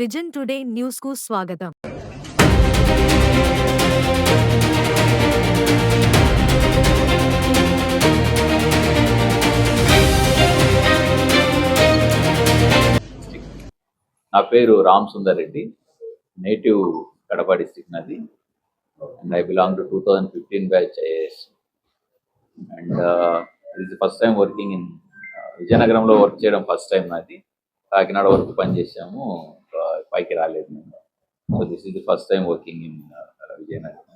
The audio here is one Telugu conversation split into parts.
విజన్ టుడే న్యూస్కు స్వాగతం. నా పేరు రామ్ సుందర్ రెడ్డి నేటివ్ కడప డిస్టిక్ నాది. And I belong to two thousand fifteen batch IAS and is first time working in విజయనగరంలో వర్క్ చేయడం ఫస్ట్ టైం నాది. కాకినాడ వరకు పనిచేసాము పైకి రాలేదు నేను. So this is the first time working in Vizianagaram.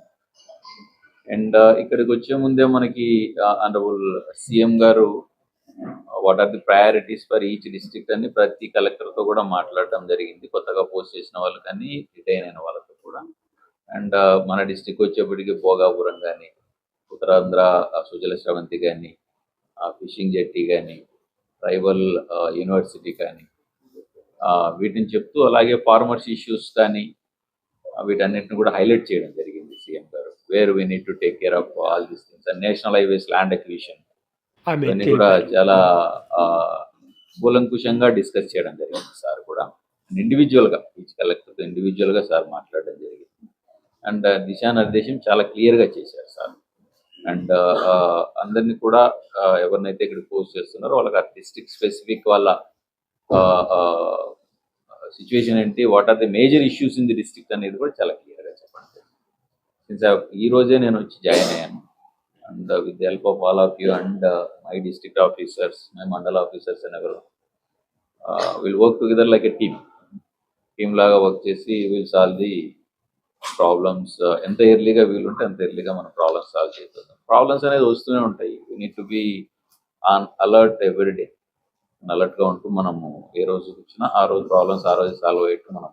And uh, ఇక్కడికి వచ్చే ముందే మనకి uh, ఆనరబుల్ సీఎం గారు what are the priorities for each district అని ప్రతి కలెక్టర్తో కూడా మాట్లాడడం జరిగింది. కొత్తగా పోస్ట్ చేసిన వాళ్ళు కానీ రిటైన్ అయిన వాళ్ళతో కూడా. అండ్ uh, మన డిస్ట్రిక్ట్ వచ్చేప్పటికి భోగాపురం కానీ ఉత్తరాంధ్ర సుజల శ్రవంతి కానీ ఫిషింగ్ జెట్టి కానీ ట్రైబల్ యూనివర్సిటీ కానీ వీటిని చెప్తూ అలాగే ఫార్మర్స్ ఇష్యూస్ కానీ వీటన్నిటిని కూడా హైలైట్ చేయడం జరిగింది సీఎం గారు. Where we need to take care of all this things and national highways land acquisition ఇవన్నీ కూడా చాలా ఆ, కూలంకుషంగా డిస్కస్ చేయడం జరిగింది సార్ కూడా. ఇండివిజువల్గా ఈచ్ కలెక్టర్ ఇండివిజువల్గా సార్ మాట్లాడడం జరిగింది. అండ్ దిశానిర్దేశం చాలా క్లియర్గా చేశారు సార్. అండ్ అందరినీ కూడా ఎవరినైతే ఇక్కడ పోస్ట్ చేస్తున్నారో వాళ్ళకి ఆ డిస్ట్రిక్ట్ స్పెసిఫిక్ వాళ్ళ సిచ్యువేషన్ ఏంటి? What are the major issues in the district అనేది కూడా చాలా క్లియర్గా చెప్పండి. సిన్స్ ఈ రోజే నేను వచ్చి జాయిన్ అయ్యాను. And with the help of all of you and my district officers my mandal officers and ఎవరు will work together like a team team లాగా వర్క్ చేసి విల్ సాల్వ్ ది ప్రాబ్లమ్స్ ఎంత ఎర్లీగా వీలుంటే అంత ఎర్లీగా మన ప్రాబ్లమ్స్ సాల్వ్ చేస్తుంది ప్రాబ్లమ్స్ అనేది వస్తూనే ఉంటాయి. You need to be on alert everyday అలర్ట్గా ఉంటూ మనము ఏ రోజు వచ్చినా ఆ రోజు ప్రాబ్లమ్స్ ఆ రోజు సాల్వ్ అయ్యేట్టు మనం